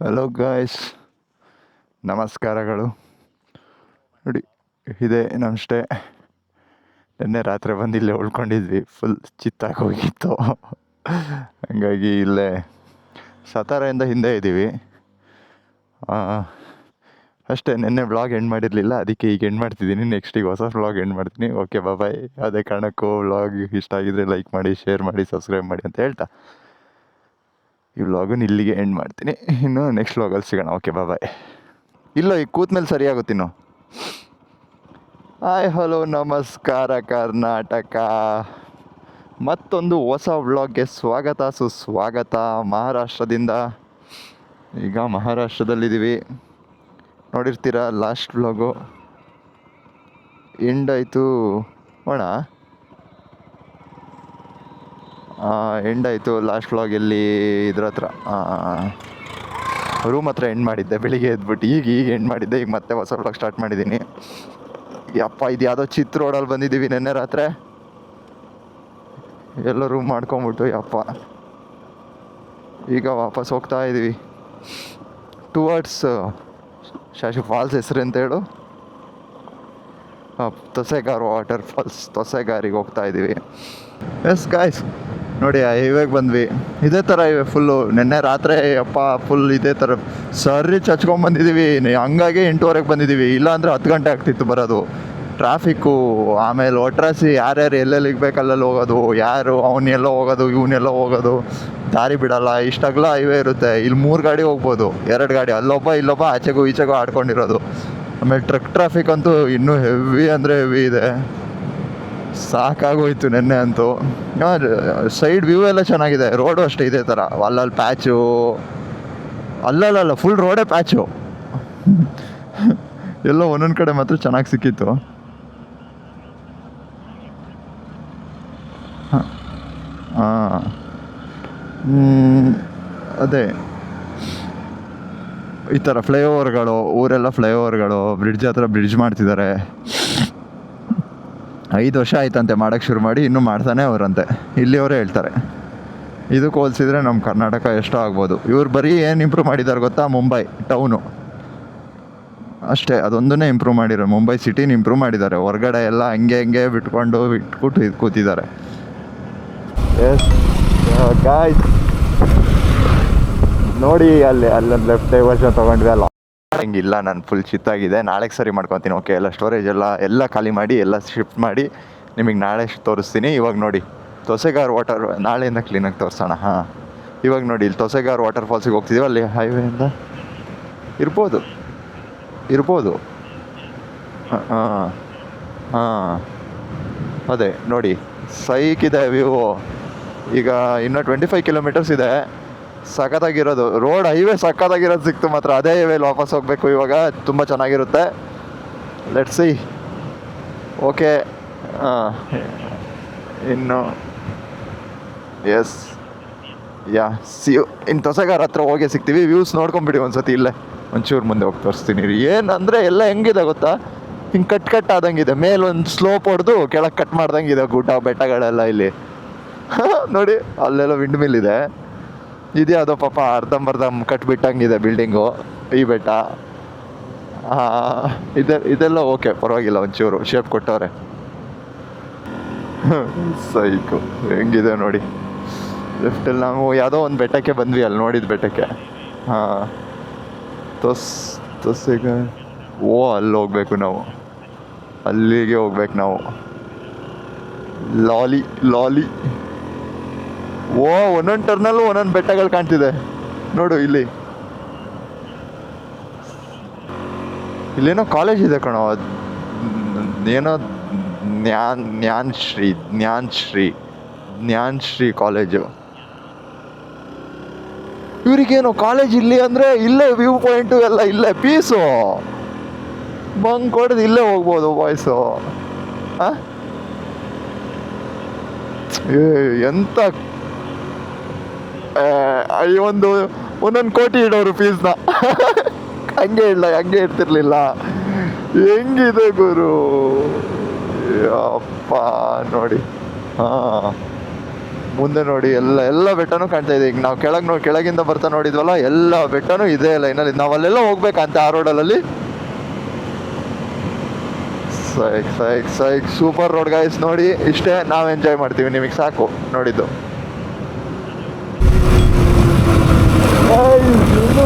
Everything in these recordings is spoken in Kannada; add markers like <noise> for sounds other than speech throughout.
ಹಲೋ ಗಾಯ್ಸ್ ನಮಸ್ಕಾರಗಳು. ನೋಡಿ, ಇದೆ ನಮ್ಮ ನಿನ್ನೆ ರಾತ್ರಿ ಬಂದು ಇಲ್ಲೇ ಉಳ್ಕೊಂಡಿದ್ವಿ. ಫುಲ್ ಚಿತ್ತಾಗಿ ಹೋಗಿತ್ತು. ಹಂಗಾಗಿ ಇಲ್ಲೇ ಸತಾರೆಯಿಂದ ಹಿಂದೆ ಇದ್ದೀವಿ. ಅಷ್ಟೇ, ನಿನ್ನೆ ವ್ಲಾಗ್ ಎಂಡ್ ಮಾಡಿರಲಿಲ್ಲ. ಅದಕ್ಕೆ ಈಗ ಎಂಡ್ ಮಾಡ್ತಿದ್ದೀನಿ. ನೆಕ್ಸ್ಟ್ ಈಗ ಹೊಸ ವ್ಲಾಗ್ ಎಂಡ್ ಮಾಡ್ತೀನಿ. ಓಕೆ ಬಾಯ್ ಅದೇ ಕಾರಣಕ್ಕೂ ವ್ಲಾಗ್ ಇಷ್ಟ ಆಗಿದ್ರೆ ಲೈಕ್ ಮಾಡಿ ಶೇರ್ ಮಾಡಿ ಸಬ್ಸ್ಕ್ರೈಬ್ ಮಾಡಿ ಅಂತ ಹೇಳ್ತಾ. ಈ ವ್ಲಾಗನ್ನು ಇಲ್ಲಿಗೆ ಎಂಡ್ ಮಾಡ್ತೀನಿ. ಇನ್ನು ನೆಕ್ಸ್ಟ್ ವ್ಲಾಗಲ್ಲಿ ಸಿಗೋಣ. ಓಕೆ ಬಾಯ್ ಇಲ್ಲ ಈಗ ಕೂತ್ಮೇಲೆ ಸರಿಯಾಗುತ್ತಿನ್ನು ಹಾಯ್ ಹಲೋ ನಮಸ್ಕಾರ, ಕರ್ನಾಟಕ. ಮತ್ತೊಂದು ಹೊಸ ವ್ಲಾಗ್ಗೆ ಸ್ವಾಗತ, ಸುಸ್ವಾಗತ. ಮಹಾರಾಷ್ಟ್ರದಿಂದ ಈಗ ಮಹಾರಾಷ್ಟ್ರದಲ್ಲಿದ್ದೀವಿ. ನೋಡಿರ್ತೀರ ಲಾಸ್ಟ್ ವ್ಲಾಗು ಎಂಡ್ ಆಯಿತು. ಅಣ್ಣ ಎಂಡ್ ಆಯಿತು. ಲಾಸ್ಟ್ ವ್ಲಾಗ್ ಎಲ್ಲಿ ಇದ್ರ ಹತ್ರ. ರೂಮ್ ಹತ್ರ ಎಂಡ್ ಮಾಡಿದ್ದೆ. ಬೆಳಿಗ್ಗೆ ಎದ್ಬಿಟ್ಟು ಈಗ ಈಗ ಎಂಡ್ ಮಾಡಿದ್ದೆ. ಈಗ ಮತ್ತೆ ಹೊಸ ವ್ಲಾಗ್ ಸ್ಟಾರ್ಟ್ ಮಾಡಿದ್ದೀನಿ. ಯಪ್ಪ ಇದು ಯಾವುದೋ ಚಿತ್ರ ರೋಡಲ್ಲಿ ಬಂದಿದ್ದೀವಿ ನೆನ್ನೆ ರಾತ್ರಿ. ಎಲ್ಲ ರೂಮ್ ಮಾಡ್ಕೊಂಬಿಟ್ಟು ಯಪ್ಪ ಈಗ ವಾಪಸ್ ಹೋಗ್ತಾ ಇದ್ದೀವಿ ಟುವರ್ಡ್ಸ್ ಶಾಶು ಫಾಲ್ಸ್ ಹೆಸರು ಅಂತ ಹೇಳು. ತೊಸೆಗಾರ್ ವಾಟರ್ ಫಾಲ್ಸ್ ತೊಸೆಗಾರಿಗೆ ಹೋಗ್ತಾ ಇದ್ದೀವಿ ಎಸ್ ಗಾಯ್ಸ್ ನೋಡಿ, ಆ ಹೈವೇಗೆ ಬಂದ್ವಿ. ಇದೇ ಥರ ಇವೆ ಫುಲ್ಲು ನಿನ್ನೆ ರಾತ್ರಿ, ಅಪ್ಪ ಫುಲ್ ಇದೇ ಥರ ಸರಿ ಚಚ್ಕೊಂಬಂದಿದ್ದೀವಿ ಹಂಗಾಗಿ ಎಂಟೂವರೆಗೆ ಬಂದಿದ್ದೀವಿ ಇಲ್ಲಾಂದರೆ ಹತ್ತು ಗಂಟೆ ಆಗ್ತಿತ್ತು ಬರೋದು. ಟ್ರಾಫಿಕ್ಕು ಆಮೇಲೆ ಒಟ್ರಾಸಿ ಯಾರ್ಯಾರು ಎಲ್ಲೆಲ್ಲಿ ಬೇಕು ಅಲ್ಲಲ್ಲಿ ಹೋಗೋದು. ಯಾರು ಅವನ್ನೆಲ್ಲ ಹೋಗೋದು ಇವನ್ನೆಲ್ಲ ಹೋಗೋದು. ದಾರಿ ಬಿಡಲ್ಲ. ಇಷ್ಟಾಗಲ ಹೈವೇ ಇರುತ್ತೆ. ಇಲ್ಲಿ ಮೂರು ಗಾಡಿ ಹೋಗ್ಬೋದು. ಎರಡು ಗಾಡಿ. ಅಲ್ಲೊಬ್ಬ, ಇಲ್ಲೊಬ್ಬ ಆಚೆಗೂ ಈಚೆಗೂ ಆಡ್ಕೊಂಡಿರೋದು. ಆಮೇಲೆ ಟ್ರಕ್ ಟ್ರಾಫಿಕ್ ಅಂತೂ ಇನ್ನೂ ಹೆವಿ ಅಂದರೆ ಹೆವಿ ಇದೆ. ಸಾಕಾಗೋಯ್ತು ನೆನ್ನೆ ಅಂತೂ. ಸೈಡ್ ವ್ಯೂ ಎಲ್ಲ ಚೆನ್ನಾಗಿದೆ ರೋಡು ಅಷ್ಟೇ ಇದೇ ಥರ ಅಲ್ಲಲ್ಲಿ ಪ್ಯಾಚು ಅಲ್ಲಲ್ಲ ಫುಲ್ ರೋಡೇ ಪ್ಯಾಚು ಎಲ್ಲೋ ಒಂದೊಂದು ಕಡೆ ಮಾತ್ರ ಚೆನ್ನಾಗಿ ಸಿಕ್ಕಿತ್ತು. ಹಾಂ ಅದೇ. ಈ ಥರ ಫ್ಲೈಓವರ್ಗಳು ಊರೆಲ್ಲ ಫ್ಲೈಓವರ್ಗಳು ಬ್ರಿಡ್ಜ್ ಹತ್ರ ಬ್ರಿಡ್ಜ್ ಮಾಡ್ತಿದ್ದಾರೆ ಐದು ವರ್ಷ ಆಯ್ತಂತೆ ಮಾಡೋಕ್ಕೆ ಶುರು ಮಾಡಿ, ಇನ್ನೂ ಮಾಡ್ತಾನೆ ಅವರಂತೆ. ಇಲ್ಲಿಯವರೇ ಹೇಳ್ತಾರೆ. ಇದಕ್ಕೆ ಹೋಲಿಸಿದ್ರೆ ನಮ್ಮ ಕರ್ನಾಟಕ ಎಷ್ಟೋ ಆಗ್ಬೋದು. ಇವ್ರು ಬರೀ ಏನು ಇಂಪ್ರೂವ್ ಮಾಡಿದ್ದಾರೆ ಗೊತ್ತಾ? ಮುಂಬೈ ಟೌನು ಅಷ್ಟೇ, ಅದೊಂದನ್ನೇ ಇಂಪ್ರೂವ್ ಮಾಡಿರೋ ಮುಂಬೈ ಸಿಟಿನ ಇಂಪ್ರೂವ್ ಮಾಡಿದ್ದಾರೆ. ಹೊರಗಡೆ ಎಲ್ಲ ಹಂಗೆ ಹಂಗೆ ಬಿಟ್ಕೊಂಡು ಬಿಟ್ಬಿಟ್ಟು ಇದು ಕೂತಿದ್ದಾರೆ. ಗಾಯ್ಸ್ ನೋಡಿ ಅಲ್ಲಿ ಅಲ್ಲೊಂದು ಲೆಫ್ಟ್ ಡೈವರ್ಷನ್ ತೊಗೊಂಡಿದೆ ಅಲ್ಲ. ಹಂಗಿಲ್ಲ, ನಾನು ಫುಲ್ ಚಿತ್ತಾಗಿದೆ ನಾಳೆಗೆ ಸರಿ ಮಾಡ್ಕೊತೀನಿ ಓಕೆ ಎಲ್ಲ ಸ್ಟೋರೇಜ್ ಎಲ್ಲ ಎಲ್ಲ ಖಾಲಿ ಮಾಡಿ, ಎಲ್ಲ ಶಿಫ್ಟ್ ಮಾಡಿ ನಿಮಗೆ ನಾಳೆ ತೋರಿಸ್ತೀನಿ. ಇವಾಗ ನೋಡಿ, ತೊಸೆಗಾರ್ ವಾಟರ್ ನಾಳೆಯಿಂದ ಕ್ಲೀನಾಗಿ ತೋರಿಸೋಣ, ಹಾಂ. ಇವಾಗ ನೋಡಿ, ಇಲ್ಲಿ ತೊಸೆಗಾರ್ ವಾಟರ್ ಫಾಲ್ಸಿಗೆ ಹೋಗ್ತಿದ್ದೀವಿ ಅಲ್ಲಿ ಹೈವೇಯಿಂದ ಇರ್ಬೋದು ಇರ್ಬೋದು. ಹಾಂ ಹಾಂ ಅದೇ, ನೋಡಿ, ಸೈಕ್ ಇದೆ ವ್ಯೂ. ಈಗ ಇನ್ನೂ ಟ್ವೆಂಟಿ ಫೈವ್ ಕಿಲೋಮೀಟರ್ಸ್ ಇದೆ. ಸಖತ್ತಾಗಿರೋದು. ರೋಡ್ ಹೈವೇ ಸಖತ್ತಾಗಿರೋದು ಸಿಕ್ತು ಮಾತ್ರ. ಅದೇ ಹೈವೇಲಿ ವಾಪಸ್ ಹೋಗಬೇಕು ಇವಾಗ. ತುಂಬ ಚೆನ್ನಾಗಿರುತ್ತೆ. ಲೆಟ್ ಸಿ ಓಕೆ ಇನ್ನು. ಎಸ್ ಯಾ ಸಿ ಇನ್ನು ತೊಸಗಾರ ಹತ್ರ ಹೋಗಿ ಸಿಗ್ತೀವಿ. ವ್ಯೂಸ್ ನೋಡ್ಕೊಂಬಿಡಿ ಒಂದ್ಸತಿ ಇಲ್ಲೇ. ಒಂಚೂರು ಮುಂದೆ ಹೋಗಿ ತೋರಿಸ್ತೀನಿ ಏನಂದರೆ ಎಲ್ಲ ಹೆಂಗಿದೆ ಗೊತ್ತಾ? ಹಿಂಗೆ ಕಟ್ ಕಟ್ ಆದಂಗಿದೆ. ಮೇಲೊಂದು ಸ್ಲೋಪ್ ಹೊಡೆದು ಕೆಳಗೆ ಕಟ್ ಮಾಡ್ದಂಗಿದೆ ಗುಡ್ಡ ಬೆಟ್ಟಗಳೆಲ್ಲ ಇಲ್ಲಿ. <laughs> ನೋಡಿ, ಅಲ್ಲೆಲ್ಲ ವಿಂಡ್ ಮಿಲ್ ಇದೆ. ಇದ್ಯಾವುದೋ ಪಾಪ ಅರ್ಧಂಬರ್ಧ ಕಟ್ಬಿಟ್ಟಂಗಿದೆ ಬಿಲ್ಡಿಂಗು ಈ ಬೆಟ್ಟ. ಇದೆ, ಇದೆಲ್ಲ ಓಕೆ ಪರವಾಗಿಲ್ಲ, ಒಂಚೂರು ಶೇಪ್ ಕೊಟ್ಟವ್ರೆ. ಸೈಕು, ಹೆಂಗಿದೆ ನೋಡಿ. ಲೆಫ್ಟಲ್ಲಿ ನಾವು ಯಾವುದೋ ಒಂದು ಬೆಟ್ಟಕ್ಕೆ ಬಂದ್ವಿ, ಅಲ್ಲಿ ನೋಡಿದ ಬೆಟ್ಟಕ್ಕೆ. ಹಾಂ. ತೊಸ್ ತೊಸ್ಸಿಗೆ ಓ, ಅಲ್ಲಿ ಹೋಗ್ಬೇಕು ನಾವು. ಅಲ್ಲಿಗೆ ಹೋಗ್ಬೇಕು ನಾವು. ಲಾಲಿ ಲಾಲಿ. ಓ, ಒಂದೊಂದು ಟರ್ನಲ್ಲೂ ಒಂದೊಂದು ಬೆಟ್ಟಗಳು ಕಾಣ್ತಿದೆ. ನೋಡು ಇಲ್ಲಿ. ಇಲ್ಲೇನೋ ಕಾಲೇಜ್ ಇದೆ ಕಣೋ. ಏನೋ ಜ್ಞಾನ್ ಜ್ಞಾನ್ ಶ್ರೀ ಜ್ಞಾನ್ ಶ್ರೀ ಜ್ಞಾನ್ ಶ್ರೀ ಕಾಲೇಜು ಇವ್ರಿಗೇನು ಕಾಲೇಜ್ ಇಲ್ಲಿ ಅಂದರೆ ಇಲ್ಲೇ ವ್ಯೂ ಪಾಯಿಂಟು ಎಲ್ಲ ಇಲ್ಲೇ ಪೀಸು ಬಂಕ್ ಹೊಡೆದು ಇಲ್ಲೇ ಹೋಗ್ಬೋದು ವಾಯ್ಸು ಹಾಂ ಅಯ್ಯೋ ಒಂದು ಒಂದೊಂದು ಕೋಟಿ ಇಡೋರು ಫೀಸ್ನ ಹಂಗೆ ಇಲ್ಲ, ಹಂಗೆ ಇಡ್ತಿರ್ಲಿಲ್ಲ ಹೆಂಗಿದೆ ಗುರು? ಅಪ್ಪ ನೋಡಿ. ಹಾಂ. ಮುಂದೆ ನೋಡಿ, ಎಲ್ಲ ಎಲ್ಲ ಬೆಟ್ಟನೂ ಕಾಣ್ತಾ ಇದೆ. ಈಗ ನಾವು ಕೆಳಗೆ ನೋಡಿ ಕೆಳಗಿಂದ ಬರ್ತಾ ನೋಡಿದ್ವಲ್ಲ, ಎಲ್ಲ ಬೆಟ್ಟನೂ ಇದೇ ಲೈನಲ್ಲಿ ನಾವು ಅಲ್ಲೆಲ್ಲ ಹೋಗ್ಬೇಕಂತ ಆ ರೋಡಲ್ಲಿ psych psych psych. Super road guys ನೋಡಿ, ಇಷ್ಟೇ ನಾವು ಎಂಜಾಯ್ ಮಾಡ್ತೀವಿ. ನಿಮಗೆ ಸಾಕು ನೋಡಿದ್ದು. ಇನ್ನೂ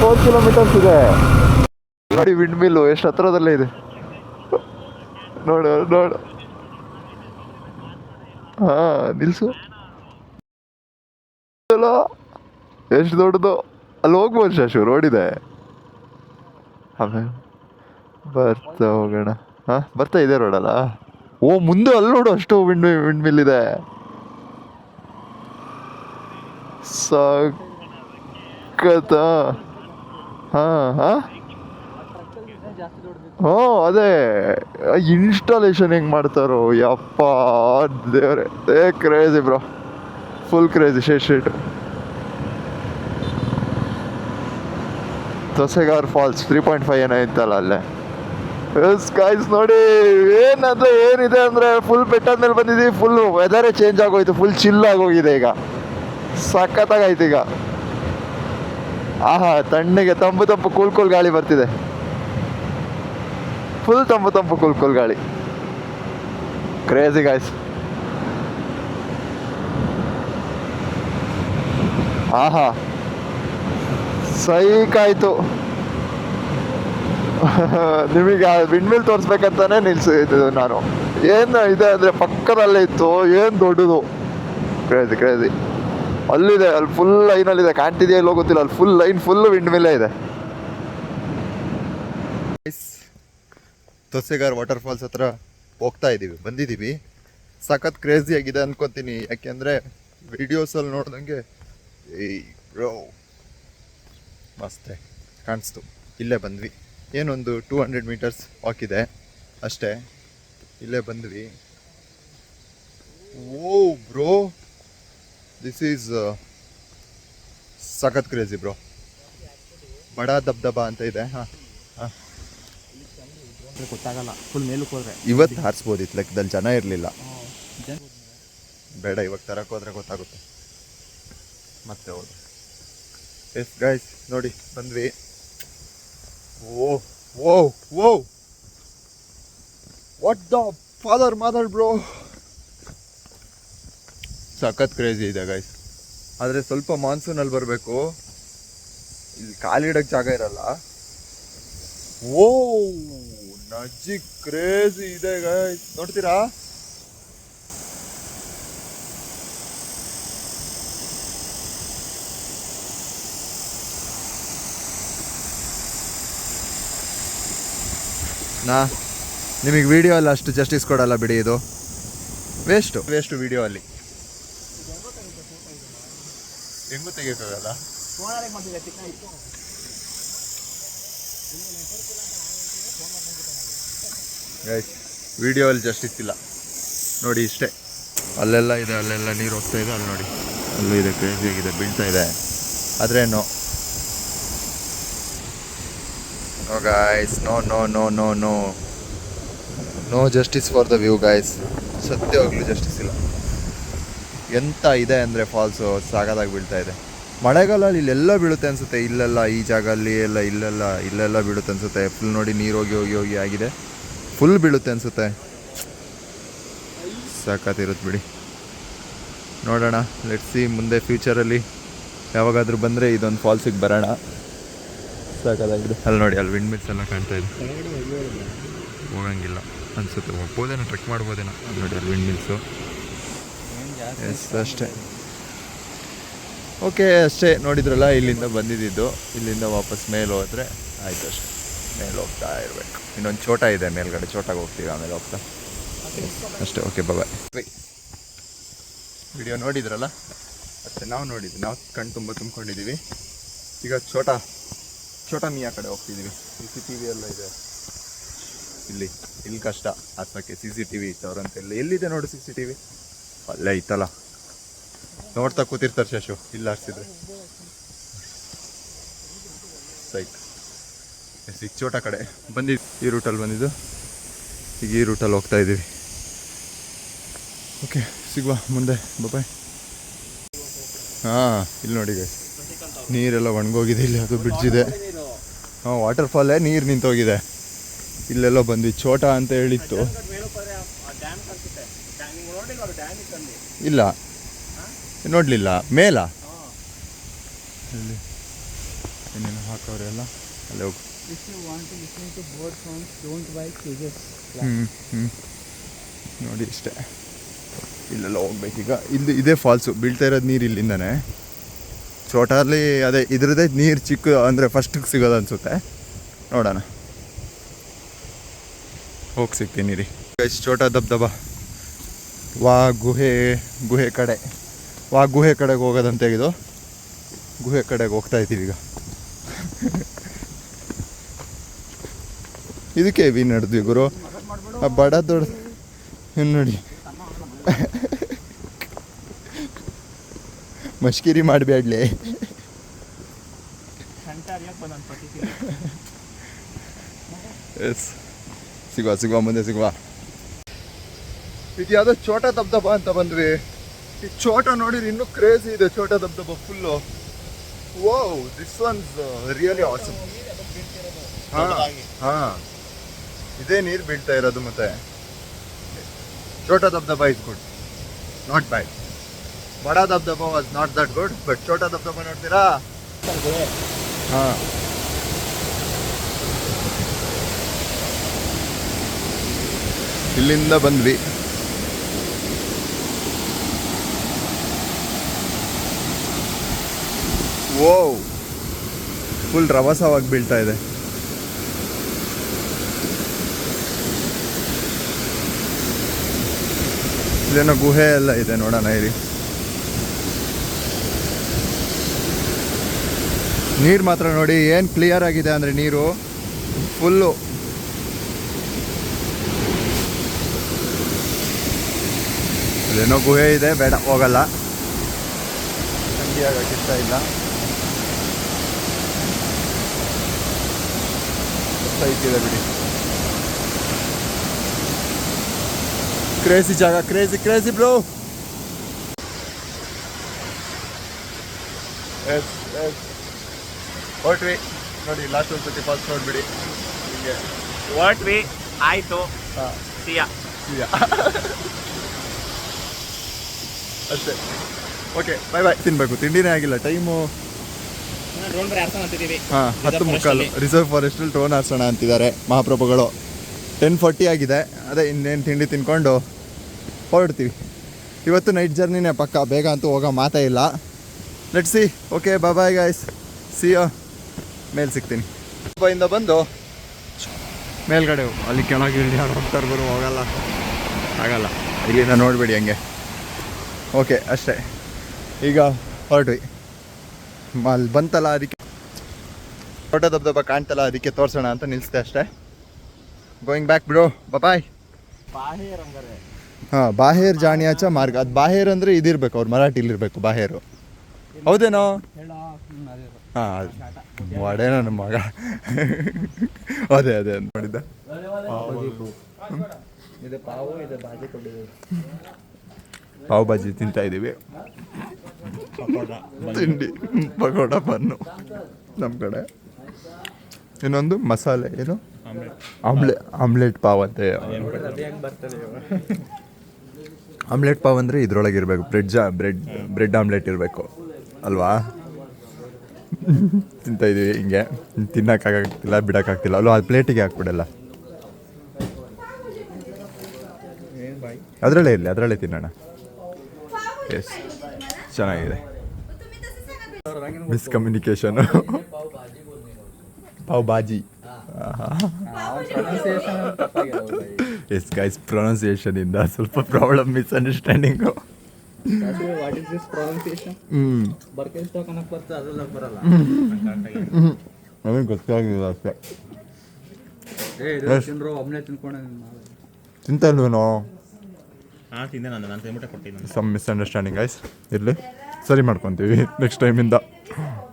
ಫೋರ್ ಕಿಲೋಮೀಟರ್ಸ್ ಇದೆ ನೋಡಿ ವಿಂಡ್ ಮಿಲ್ ಎಷ್ಟು ಹತ್ರದಲ್ಲೇ ಇದೆ? ನೋಡು ನೋಡು. ಹಾ, ನಿಲ್ಸು. ಎಷ್ಟು ದೊಡ್ಡದು. ಅಲ್ಲಿ ಹೋಗ್ಬೋದು ಶಶು ರೋಡ್ ಇದೆ. ಬರ್ತಾ ಹೋಗೋಣ. ಹಾ, ಬರ್ತಾ ಇದೆ ರೋಡಲ್ಲ ಓ, ಮುಂದೆ ಅಲ್ಲಿ ನೋಡು, ಅಷ್ಟು ವಿಂಡ್ ವಿಂಡ್ ಮಿಲ್ ಇದೆ ಸಕ್ಕತ್ತ ಹಾ ಹಾ? ಹ್ಞೂ ಅದೇ. ಇನ್ಸ್ಟಾಲೇಷನ್ ಹೆಂಗೆ ಮಾಡ್ತಾರೋ? ಯಪ್ಪ, ದೇವ್ರೆ. ಏ crazy bro full crazy Shet Shet falls three point five ಏನೋ ಇತ್ತಲ್ಲ ಅಲ್ಲೇ. ಗಾಯ್ಸ್ ನೋಡಿ, ಏನಂದ್ರೆ ಏನಿದೆ ಅಂದರೆ ಫುಲ್ ಬೆಟ್ಟದ ಮೇಲೆ ಬಂದಿದ್ದೀವಿ ಫುಲ್ ವೆದರೇ ಚೇಂಜ್ ಆಗೋಯ್ತು ಫುಲ್ ಚಿಲ್ ಆಗೋಗಿದೆ ಈಗ. ಸಖತ್ತಾಗೈತೆ ಈಗ. ಆಹಾ, ತಣ್ಣಗೆ ತಂಪು ತಂಪು ಕೂಲ್ ಕೂಲ್ ಗಾಳಿ ಬರ್ತಿದೆ. ಫುಲ್ ತಂಪು ತಂಪು ಕೂಲ್ ಕೂಲ್ ಗಾಳಿ. ಕ್ರೇಜಿ ಗಾಯ್ಸ್ ಆಹಾ. ಸೈಕಾಯ್ತು ನಿಮಗೆ ಆ ವಿಂಡ್ಮಿಲ್ ತೋರಿಸ್ಬೇಕಂತಾನೆ ನಿಲ್ಸಿದ್ದು ನಾನು. ಏನು ಇದೆ ಅಂದರೆ ಪಕ್ಕದಲ್ಲೇ ಇತ್ತು, ಏನು ದೊಡ್ಡದು. ಕ್ರೇಜಿ ಕ್ರೇಜಿ ಅಲ್ಲಿದೆ, ಅಲ್ಲಿ ಫುಲ್ ಲೈನಲ್ಲಿದೆ ಕಾಣ್ತಿದೆಯಾ ಇಲ್ಲೋ ಗೊತ್ತಿಲ್ಲ. ಅಲ್ಲಿ ಫುಲ್ ಲೈನ್ ಫುಲ್ ವಿಂಡ್ ಮೇಲೆ ಇದೆ. ತೊಸೆಗಾರ್ ವಾಟರ್ ಫಾಲ್ಸ್ ಹತ್ರ ಹೋಗ್ತಾ ಇದ್ದೀವಿ ಬಂದಿದ್ದೀವಿ ಸಖತ್ ಕ್ರೇಜಿ ಆಗಿದೆ ಅನ್ಕೊಂತೀನಿ. ಯಾಕೆಂದರೆ ವಿಡಿಯೋಸಲ್ಲಿ ನೋಡ್ದಂಗೆ ಬ್ರೋ ಮಸ್ತೆ ಕಾಣಿಸ್ತು. ಇಲ್ಲೇ ಬಂದ್ವಿ. ಏನೊಂದು ಟೂ ಹಂಡ್ರೆಡ್ ಮೀಟರ್ಸ್ ವಾಕ್ ಇದೆ. ಅಷ್ಟೇ. ಇಲ್ಲೇ ಬಂದ್ವಿ. ಓ ಬ್ರೋ ದಿಸ್ ಈಸ್ ಸಖತ್ ಕ್ರೇಜಿ ಬ್ರೋ ಬಡ ದಬ್ದಬಾ ಅಂತ ಇದೆ. ಹಾಂ ಗೊತ್ತಾಗಲ್ಲ. ಫುಲ್ ಮೇಲಕ್ಕೆ ಹೋದ್ರೆ. ಇವತ್ತು ಹಾರಿಸ್ಬೋದಿತ್ತು ಲೆಕ್ಕದಲ್ಲಿ ಜನ ಇರಲಿಲ್ಲ. ಬೇಡ ಇವಾಗ ತರಕ್ಕೆ ಹೋದ್ರೆ ಗೊತ್ತಾಗುತ್ತೆ. ಮತ್ತೆ ಹೌದು ಎಸ್ ಗೈಸ್ ನೋಡಿ ಬಂದ್ವಿ. ಓ ಓ ಓ. What the father mother bro ಸಖತ್ ಕ್ರೇಜಿ ಇದೆ ಗೈಸ್ ಆದರೆ ಸ್ವಲ್ಪ ಮಾನ್ಸೂನಲ್ಲಿ ಬರಬೇಕು. ಇಲ್ಲಿ ಕಾಲಿಡಕ್ಕೆ ಜಾಗ ಇರಲ್ಲ. ಓ ನಜ್ಜಿ ಕ್ರೇಜಿ ಇದೆ ಗೈಸ್ ನೋಡ್ತೀರಾ? ನಾ, ನಿಮಗೆ ವಿಡಿಯೋ ಅಲ್ಲಿ ಅಷ್ಟು ಜಸ್ಟಿಸ್ ಕೊಡಲ್ಲ ಬಿಡಿ ಇದು. ವೇಸ್ಟು ವೇಸ್ಟು ವಿಡಿಯೋ ಅಲ್ಲಿ. ಹೆಂಗೂ ತೆಗಿತದಲ್ಲ? ಗೈಸ್ ವಿಡಿಯೋ ಅಲ್ಲಿ ಜಸ್ಟಿಸ್ ಇಲ್ಲ ನೋಡಿ ಇಷ್ಟೇ. ಅಲ್ಲೆಲ್ಲ ಇದೆ ಅಲ್ಲೆಲ್ಲ ನೀರು ಹೋಗ್ತಾ ಇದೆ ಅಲ್ಲಿ ನೋಡಿ. ಅಲ್ಲೂ ಇದೆ ಕ್ರೇಜಿ ಆಗಿದೆ ಬೀಳ್ತಾ ಇದೆ. ಆದ್ರೇನು no no guys no no no no no no justice for the view guys ಸತ್ಯವಾಗ್ಲೂ justice ಇಲ್ಲ. ಎಂತ ಇದೆ ಅಂದರೆ ಫಾಲ್ಸು ಸಾಗದಾಗಿ ಬೀಳ್ತಾ ಇದೆ. ಮಳೆಗಾಲಲ್ಲಿ ಇಲ್ಲೆಲ್ಲ ಬೀಳುತ್ತೆ ಅನಿಸುತ್ತೆ. ಇಲ್ಲೆಲ್ಲ, ಈ ಜಾಗ ಅಲ್ಲಿ ಎಲ್ಲ ಇಲ್ಲೆಲ್ಲ ಇಲ್ಲೆಲ್ಲ ಬೀಳುತ್ತೆ ಅನಿಸುತ್ತೆ. ಫುಲ್ ನೋಡಿ ನೀರು ಹೋಗಿ ಹೋಗಿ ಹೋಗಿ ಆಗಿದೆ. ಫುಲ್ ಬೀಳುತ್ತೆ ಅನಿಸುತ್ತೆ. ಸಾಕತ್ತಿರುತ್ತೆ ಬಿಡಿ. ನೋಡೋಣ. ಲೆಟ್ಸಿ ಮುಂದೆ ಫ್ಯೂಚರಲ್ಲಿ ಯಾವಾಗಾದರೂ ಬಂದರೆ ಇದೊಂದು ಫಾಲ್ಸಿಗೆ ಬರೋಣ. ಸಾಕಾಗಿದೆ ಅಲ್ಲಿ ನೋಡಿ, ಅಲ್ಲಿ ವಿಂಡ್ ಮಿಲ್ಸ್ ಎಲ್ಲ ಕಾಣ್ತಾ ಇದೆ. ಹೋಗಂಗಿಲ್ಲ. ಅನಿಸುತ್ತೆ. ಹೋಗ್ಬೋದೇನೋ ಟ್ರೆಕ್ ಮಾಡ್ಬೋದೇನೋ. ನೋಡಿ, ಅಲ್ಲಿ ವಿಂಡ್ ಮಿಲ್ಸು ಎಸ್ ಅಷ್ಟೇ. ಓಕೆ ಅಷ್ಟೇ ನೋಡಿದ್ರಲ್ಲ, ಇಲ್ಲಿಂದ ಬಂದಿದ್ದು. ಇಲ್ಲಿಂದ ವಾಪಸ್ ಮೇಲೆ ಹೋದರೆ ಆಯಿತು ಅಷ್ಟೇ. ಮೇಲೆ ಹೋಗ್ತಾ ಇರಬೇಕು. ಇನ್ನೊಂದು ಚೋಟ ಇದೆ, ಮೇಲ್ಗಡೆ ಚೋಟಾಗಿ ಹೋಗ್ತೀವಿ, ಆಮೇಲೆ ಹೋಗ್ತಾ. ಅಷ್ಟೇ ಓಕೆ ಬಾಯ್ ವಿಡಿಯೋ ನೋಡಿದ್ರಲ್ಲ? ಅಷ್ಟೇ, ನಾವು ನೋಡಿದ್ವಿ. ನಾವು ಕಣ್ಣು ತುಂಬ ತುಂಬ್ಕೊಂಡಿದ್ದೀವಿ. ಈಗ ಚೋಟ ಚೋಟ ಆ ಕಡೆ ಹೋಗ್ತಿದ್ದೀವಿ. ಸಿ ಸಿ ಟಿ ವಿ ಎಲ್ಲ ಇದೆ. ಇಲ್ಲಿ ಇಲ್ಲಿ ಕಷ್ಟ. ಹತ್ತಕ್ಕೆ ಸಿ ಸಿ ಟಿ ವಿ ಇತ್ತು ಅವ್ರಂತೆಲ್ಲ ಎಲ್ಲಿದೆ ನೋಡು ಸಿ ಸಿ ಟಿ ವಿ ಅಲ್ಲೇ ಇತ್ತಲ್ಲ. ನೋಡ್ತಾ ಕೂತಿರ್ತಾರೆ ಶಶು, ಇಲ್ಲ ಹಾಕ್ಸಿದ್ರೆ ಸೈಕ್. ಸಿಕ್ ಚೋಟ ಕಡೆ ಬಂದಿದ್ದು ಈ ರೂಟಲ್ಲಿ ಬಂದಿದ್ದು. ಈಗ ಈ ರೂಟಲ್ಲಿ ಹೋಗ್ತಾ ಇದ್ದೀವಿ. ಓಕೆ ಸಿಗುವ ಮುಂದೆ. ಬಾಯ್ ಹಾಂ, ಇಲ್ಲಿ ನೋಡಿ ಗೈಸ್ ನೀರೆಲ್ಲ ಒಣಗೋಗಿದೆ ಇಲ್ಲಿ, ಅದು ಬ್ರಿಡ್ಜ್ ಇದೆ. ಹಾಂ ವಾಟರ್ ಫಾಲೇ ನೀರು ನಿಂತೋಗಿದೆ. ಇಲ್ಲೆಲ್ಲ ಬಂದ್ವಿ. ಚೋಟ ಅಂತ ಹೇಳಿತ್ತು. ಇಲ್ಲ. ನೋಡಲಿಲ್ಲ. ಮೇಲ. ಇಲ್ಲಿ ಏನೇನು ಹಾಕೋರು ಎಲ್ಲ? ಅಲ್ಲೇ ಹೋಗು. ನೋಡಿ ಇಷ್ಟೇ. ಇಲ್ಲೆಲ್ಲ ಹೋಗ್ಬೇಕೀಗ ಇಲ್ಲಿ ಇದೇ ಫಾಲ್ಸು ಬೀಳ್ತಾ ಇರೋದು ನೀರು ಇಲ್ಲಿಂದಾನೆ. ಚೋಟಲ್ಲಿ ಅದೇ ಇದ್ರದ್ದೇ ನೀರು ಚಿಕ್ಕ ಅಂದರೆ ಫಸ್ಟಿಗೆ ಸಿಗೋದು ಅನಿಸುತ್ತೆ. ನೋಡೋಣ. ಹೋಗಿ ಸಿಗ್ತೀನಿ ರೀ ಗೈಸ್ ಚೋಟ ದಬ್ ದಬ. ವಾ ಗುಹೆ ಗುಹೆ ಕಡೆ. ವಾ ಗುಹೆ ಕಡೆಗೆ ಹೋಗೋದಂತೆ ಇದು. ಗುಹೆ ಕಡೆಗೆ ಹೋಗ್ತಾ ಇದ್ದೀವಿ ಈಗ. <laughs> ಇದಕ್ಕೆ ವಿ ನಡೆದ್ವಿ ಗುರು. ಆ ಬಡ ದೊಡ್ಡ ನೋಡಿ. ಮಷ್ಕಿರಿ ಮಾಡಬೇಡ್ಲಿ ಎಸ್ ಸಿಗುವ ಸಿಗುವ, ಮುಂದೆ ಸಿಗುವ. ಇದು ಯಾವುದೋ ಚೋಟ ದಬ್ದಬ್ಬ ಅಂತ ಬಂದ್ವಿ ಈ ಚೋಟ ನೋಡಿದ್ರೆ ಇನ್ನೂ ಕ್ರೇಜಿ ಇದೆ ಚೋಟ ದಬ್ದಬ್ಬ full oh this one's really awesome ಹಾಂ ಹಾಂ ಇದೇ ನೀರು ಬೀಳ್ತಾ ಇರೋದು ಮತ್ತೆ. ಚೋಟ ದಬ್ದಬ್ಬ ಇಸ್ ಗುಡ್ ನಾಟ್ ಬ್ಯಾಡ್ ಬಡ ದಬ್ದಬ್ಬ was not that good but ಚೋಟ ದಬ್ದಬ್ಬ ನೋಡ್ತೀರಾ? ಹಾಂ. ಇಲ್ಲಿಂದ ಬಂದ್ವಿ. ಓ ಫುಲ್ ರಭಸವಾಗಿ ಬೀಳ್ತಾ ಇದೆ. ಇಲ್ಲೇನೋ ಗುಹೆ ಎಲ್ಲ ಇದೆ ನೋಡೋಣ, ಇರಿ. ನೀರು ಮಾತ್ರ ನೋಡಿ, ಏನು ಕ್ಲಿಯರ್ ಆಗಿದೆ ಅಂದರೆ ನೀರು? ಫುಲ್ಲು ಇಲ್ಲೇನೋ ಗುಹೆ ಇದೆ, ಬೇಡ, ಹೋಗಲ್ಲ. ಹಂಗೆ ಆಗಕ್ಕೆ ಇಷ್ಟ ಇಲ್ಲ ಸೈಟ್ ಇದೆ ಬಿಡಿ. ಕ್ರೇಜಿ ಜಾಗ crazy crazy bro yes yes ಹೊರಟ್ವಿ ನೋಡಿ ಲಾಸ್ಟ್ ಒಂದು ಸತಿ ಫಸ್ಟ್ ನೋಡ್ಬಿಡಿ ಹಿಂಗೆ. ಹೊರಟ್ವಿ ಆಯಿತು. ಹಾಂ. ಸಿಯಾ ಇದೆಯಾ ಅಷ್ಟೇ. ಓಕೆ ಬಾಯ್ ಬಾಯ್ ತಿನ್ಬೇಕು. ತಿಂಡಿನೇ ಆಗಿಲ್ಲ. ಟೈಮು ಡ್ರೋನ್ ಬರೀ ಅರ್ಥ ಅಂತಿದ್ದೀವಿ ಹಾಂ ಹತ್ತು ಮುಕ್ಕಾಲು. ರಿಸರ್ವ್ ಫಾರೆಸ್ಟಲ್ಲಿ ಡ್ರೋನ್ ಹಾರಿಸೋಣ ಅಂತಿದ್ದಾರೆ ಮಹಾಪ್ರಭುಗಳು. ಟೆನ್ ಫಾರ್ಟಿ ಆಗಿದೆ. ಅದೇ ಇನ್ನೇನು ತಿಂಡಿ ತಿನ್ಕೊಂಡು ಹೊರಡ್ತೀವಿ. ಇವತ್ತು ನೈಟ್ ಜರ್ನಿನೇ ಪಕ್ಕ. ಬೇಗ ಅಂತೂ ಹೋಗೋ ಮಾತೇ ಇಲ್ಲ. Let see okay bye guys see ಮೇಲೆ ಸಿಗ್ತೀನಿ. ಇಂದ ಬಂದು ಮೇಲ್ಗಡೆ. ಅಲ್ಲಿ ಕೆಳಗೆ ಇಲ್ಲಿ ಯಾರು ಹೋಗ್ತಾರೆ ಬರೋ ಹೋಗಲ್ಲ. ಆಗಲ್ಲ. ಇಲ್ಲಿಂದ ನೋಡಬೇಡಿ ಹಂಗೆ. ಓಕೆ ಅಷ್ಟೇ. ಈಗ ಹೊರಟ್ವಿ. ಅಲ್ಲಿ ಬಂತಲ್ಲ ಅದಕ್ಕೆ. ದೊಡ್ಡ ದಬ್ಬ ದಬ್ಬ ಕಾಣ್ತಲ್ಲ ಅದಕ್ಕೆ ತೋರಿಸೋಣ ಅಂತ ನಿಲ್ಲಿಸ್ದೆ ಅಷ್ಟೇ. ಗೋಯಿಂಗ್ ಬ್ಯಾಕ್ ಬ್ರೋ ಬಾಯ್ ಹಾಂ ಬಾಹೇರ್ ಜಾಣಿಯಾಚ ಮಾರ್ಗ. ಅದು ಬಾಹೇರ್ ಅಂದರೆ ಇದಿರಬೇಕು ಅವ್ರು ಮರಾಠಿಲಿರ್ಬೇಕು ಬಾಹೇರು ಹೌದೇನೋ? ಹಾಂ ಒಡೇನೋ ನನ್ನ ಮಗ. ಅದೇ ಅದೇ ಅಂತ ಮಾಡಿದ್ದ. ಪಾವು ಬಾಜಿ ತಿಂತಾ ಇದ್ದೀವಿ. ತಿಂಡಿ, ಪಕೋಡ ಬನ್ನು ನಮ್ಮ ಕಡೆ. ಇನ್ನೊಂದು ಮಸಾಲೆ, ಏನು? ಆಮ್ಲೆ, ಆಮ್ಲೆಟ್ ಪಾವ್ ಅಂತ. ಆಮ್ಲೆಟ್ ಪಾವ್ ಅಂದರೆ ಇದ್ರೊಳಗೆ ಇರಬೇಕು. ಬ್ರೆಡ್ ಜಾ ಬ್ರೆಡ್ ಬ್ರೆಡ್ ಆಮ್ಲೆಟ್ ಇರಬೇಕು. ಅಲ್ವಾ? ತಿಂತ ಇದೀವಿ ಹಿಂಗೆ. ತಿನ್ನೋಕ್ಕಾಗ್ತಿಲ್ಲ ಬಿಡೋಕ್ಕಾಗ್ತಿಲ್ಲ ಅಲ್ವಾ? ಅದು ಪ್ಲೇಟಿಗೆ ಹಾಕ್ಬಿಡಲ್ಲ. ಅದರಲ್ಲೇ ಇರಲಿ, ಅದರಲ್ಲೇ ತಿನ್ನೋಣ. ಎಸ್ ಚೆನ್ನಾಗಿದೆ. Miscommunication pav bhaji pronunciation yes guys ಪ್ರೊನೌನ್ಸಿಯೇಷನಿಂದ ಸ್ವಲ್ಪ ಪ್ರಾಬ್ಲಮ್ ಮಿಸ್ಅಂಡರ್ಸ್ಟ್ಯಾಂಡಿಂಗು ಪ್ರೊನೌನ್ಸಿಯೇಷನ್ ನಮಗೆ ಗೊತ್ತಾಗಿಲ್ಲ ಅಷ್ಟೇ. ಇದು ತಿಂತಾ ಇಲ್ವೇನೋ? ಹಾಂ ತಿಂದೆ ನಾನು ನಾನು ತಿನ್ಬಿಟ್ಟೆ ಕೊಟ್ಟಿದ್ದೀನಿ ಸಮ್ ಮಿಸ್ಅಂಡರ್ಸ್ಟ್ಯಾಂಡಿಂಗ್ ಗೈಸ್ ಇರಲಿ. ಸರಿ ಮಾಡ್ಕೊತೀವಿ ನೆಕ್ಸ್ಟ್ ಟೈಮಿಂದ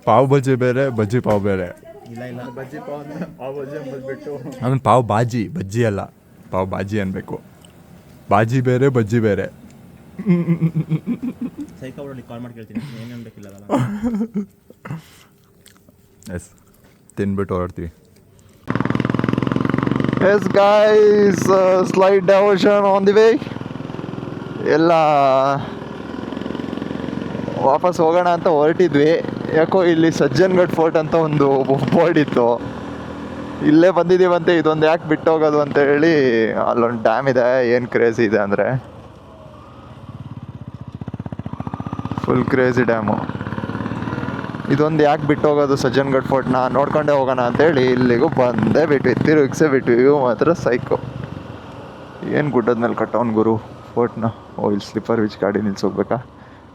ಪಾವ್ ಬಜ್ಜಿ ಬೇರೆ ಬಜ್ಜಿ ಪಾವ್ ಬೇರೆ. ಇಲ್ಲ ಇಲ್ಲ. ಬಜ್ಜಿ ಪಾವ್ ಅಂದ್ರೆ ಪಾವ್ ಬಜ್ಜಿ ಆಮೇಲೆ ಪಾವ್ ಬಾಜಿ ಬಜ್ಜಿ ಅಲ್ಲ. ಪಾವ್ ಬಾಜಿ ಅನ್ಬೇಕು. ಬಾಜಿ ಬೇರೆ ಬಜ್ಜಿ ಬೇರೆ. ಕಾಲ್ ಮಾಡಿ ಕೇಳ್ತೀನಿ. ಎಸ್ ತಿನ್ಬಿಟ್ಟು ಹೊರಡ್ತೀವಿ. Yes guys slide diversion on the way ಎಲ್ಲ ವಾಪಸ್ ಹೋಗೋಣ ಅಂತ ಹೊರಟಿದ್ವಿ. ಯಾಕೋ ಇಲ್ಲಿ ಸಜ್ಜನ್ಗಢ್ ಫೋರ್ಟ್ ಅಂತ ಒಂದು ಬೋರ್ಡ್ ಇತ್ತು. ಇಲ್ಲೇ ಬಂದಿದ್ದೀವಂತೆ, ಇದೊಂದು ಯಾಕೆ ಬಿಟ್ಟೋಗೋದು ಅಂತ ಹೇಳಿ ಅಲ್ಲೊಂದು ಡ್ಯಾಮ್ ಇದೆ, ಏನು ಕ್ರೇಜಿ ಇದೆ ಅಂದರೆ. Full crazy dam. ಇದೊಂದು ಯಾಕೆ ಬಿಟ್ಟು ಹೋಗೋದು ಸಜ್ಜನ್ಗಢ್ ಫೋರ್ಟ್ನ? ನೋಡ್ಕೊಂಡೇ ಹೋಗೋಣ ಅಂತೇಳಿ ಇಲ್ಲಿಗೂ ಬಂದೇ ಬಿಟ್ವಿ. ತಿರುಗಿಸೇ ಬಿಟ್ವಿ. ಇವು ಮಾತ್ರ ಸೈಕು. ಏನು ಗುಡ್ಡದ ಮೇಲೆ ಕಟ್ಟೋನ್ ಗುರು? ಫೋರ್ಟ್ನ ಓ ಇಲ್ಲಿ ಸ್ಲಿಪ್ಪರ್ ವಿಚ್ ಗಾಡಿ ನಿಲ್ಸೋಗ್ಬೇಕಾ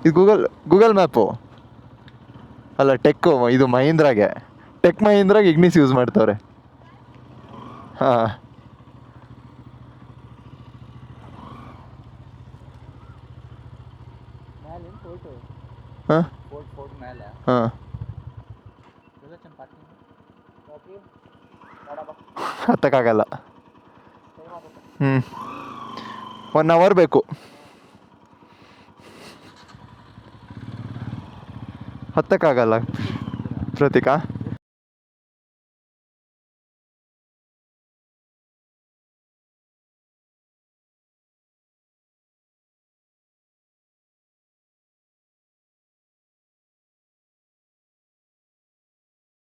ಇದು ಗೂಗಲ್ ಗೂಗಲ್ ಮ್ಯಾಪು ಅಲ್ಲ ಟೆಕ್ಕು ಇದು ಮಹೀಂದ್ರಾಗೆ. ಟೆಕ್ ಮಹೀಂದ್ರಾಗೆ ಇಗ್ನಿಸ್ ಯೂಸ್ ಮಾಡ್ತವ್ರೆ. ಹಾಂ. ಹಾಂ? ಹತ್ತಕ್ಕಾಗಲ್ಲ. ಹ್ಞೂ ಒನ್ ಅವರ್ ಬೇಕು. ಹತ್ತಕ್ಕಾಗಲ್ಲ ಪ್ರತೀಕಾ